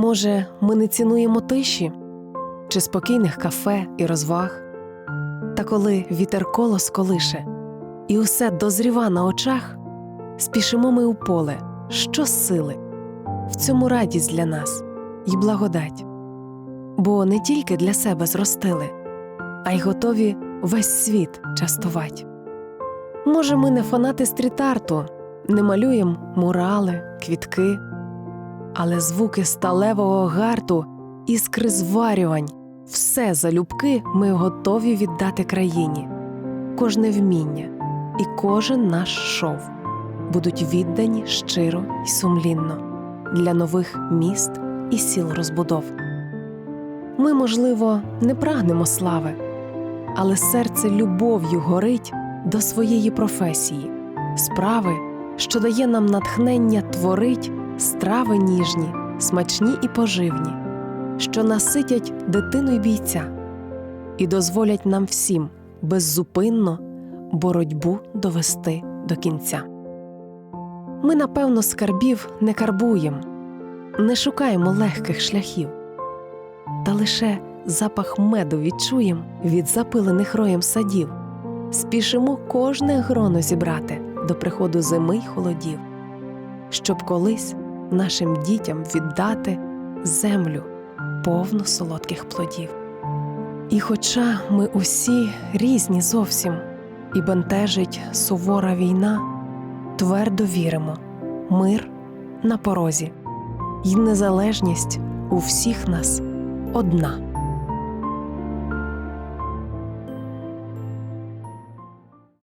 Може, ми не цінуємо тиші чи спокійних кафе і розваг. Та коли вітер колос колише, і усе дозріва на очах, спішимо ми у поле, що сили, в цьому радість для нас і благодать. Бо не тільки для себе зростили, а й готові весь світ частувать. Може, ми не фанати стріт-арту, не малюємо мурали, квітки, але звуки сталевого гарту, іскри зварювань, все залюбки ми готові віддати країні, кожне вміння і кожен наш шов будуть віддані щиро й сумлінно для нових міст і сіл розбудов. Ми, можливо, не прагнемо слави, але серце любов'ю горить до своєї професії, справи, що дає нам натхнення творить страви ніжні, смачні і поживні, що наситять дитину й бійця, і дозволять нам всім беззупинно боротьбу довести до кінця. Ми, напевно, скарбів не карбуєм, не шукаємо легких шляхів, та лише запах меду відчуєм від запилених роєм садів, спішимо кожне гроно зібрати до приходу зими й холодів, щоб колись нашим дітям віддати землю повну солодких плодів. І хоча ми усі різні зовсім, і бентежить сувора війна, твердо віримо, мир на порозі, й незалежність у всіх нас одна.